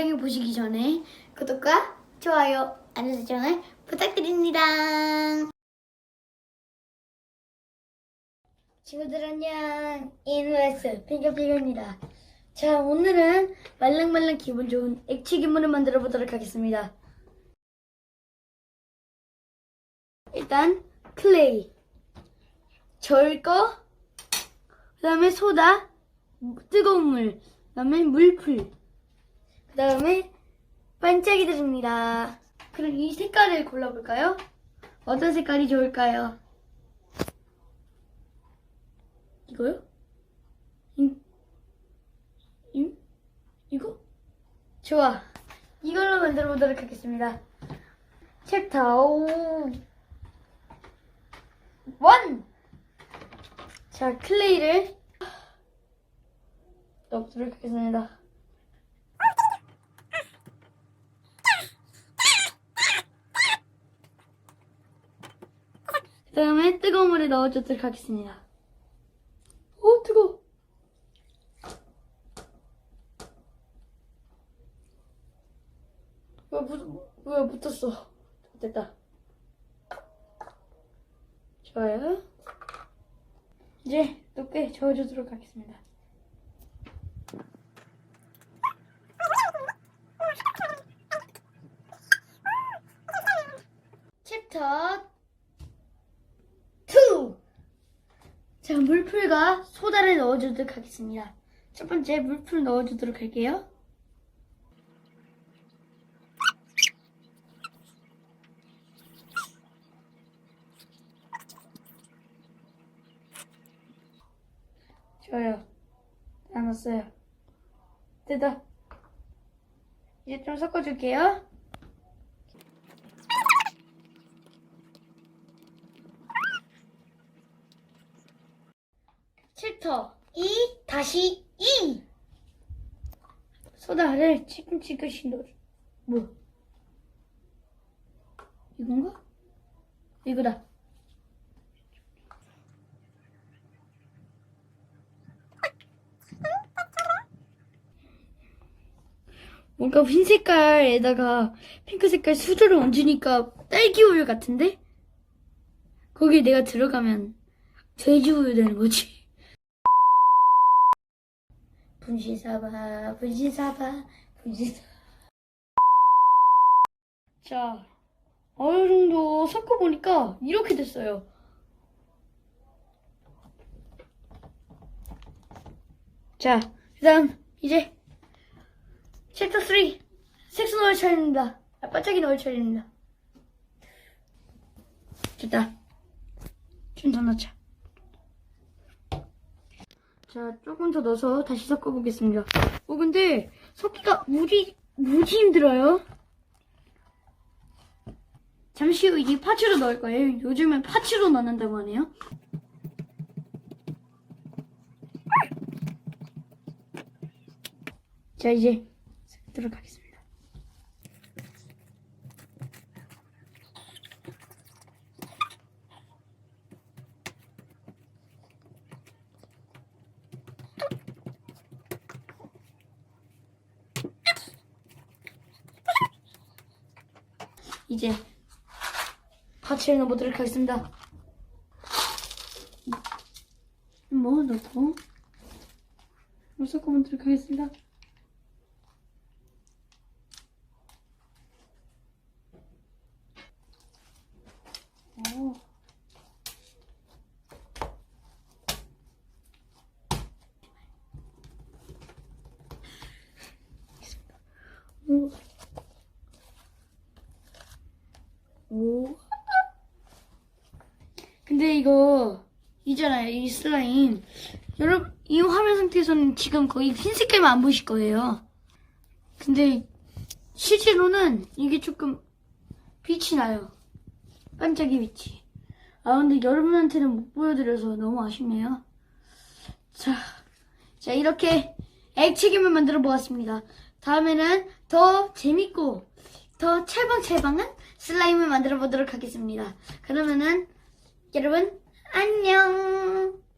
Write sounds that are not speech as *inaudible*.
영상을 보시기 전에 구독과 좋아요, 알림 설정을 부탁드립니다. 친구들 안녕. 인웨스 핑크핑크입니다. 자, 오늘은 말랑말랑 기분 좋은 액체 기물을 만들어 보도록 하겠습니다. 일단 클레이, 절 거, 그 다음에 소다, 뜨거운 물, 그 다음에 물풀, 그 다음에 반짝이들입니다. 그럼 이 색깔을 골라볼까요? 어떤 색깔이 좋을까요? 이거요? 이, 이, 이거? 좋아. 이걸로 만들어 보도록 하겠습니다. 챕터 1! 자, 클레이를 *gasps* 넣도록 하겠습니다. 그 다음에 뜨거운 물에 넣어주도록 하겠습니다. 오, 뜨거워. 왜, 묻, 왜 붙었어? 됐다. 좋아요. 이제 높게 저어주도록 하겠습니다. 챕터 2! 자, 물풀과 소다를 넣어주도록 하겠습니다. 첫 번째 물풀 넣어주도록 할게요. 좋아요. 다 넣었어요. 됐다. 이제 좀 섞어줄게요. 챕터 2 다시 2 소다를 치금치금씩 넣어 뭐 이건가? 이거다 뭔가 흰 색깔에다가 핑크 색깔 수저를 얹으니까 딸기 우유 같은데? 거기에 내가 들어가면 돼지 우유 되는 거지. 분신사바, 분신사바, 분신사바. 자, 어느 정도 섞어보니까 이렇게 됐어요. 자, 그 다음, 이제, 챕터 3. 색소 넣을 차례입니다. 아, 반짝이 넣을 차례입니다. 됐다. 좀 더 넣자. 자, 조금 더 넣어서 다시 섞어보겠습니다. 어, 근데 섞기가 무지, 무지 힘들어요. 잠시 후이 파츠로 넣을 거예요. 요즘엔 파츠로 넣는다고 하네요. 자, 이제 섞도록 하겠습니다. 이제 파츠를 넣어보도록 하겠습니다. 뭐 넣고 물 섞어보도록 하겠습니다. 오. 오. 오. 근데 이거 있잖아요. 이 슬라임. 여러분, 이 화면 상태에서는 지금 거의 흰색깔만 안 보실 거예요. 근데 실제로는 이게 조금 빛이 나요. 반짝이 빛이. 아, 근데 여러분한테는 못 보여드려서 너무 아쉽네요. 자, 자, 이렇게 액체김을 만들어 보았습니다. 다음에는 더 재밌고 더 찰방찰방한 슬라임을 만들어 보도록 하겠습니다. 그러면은 여러분 안녕.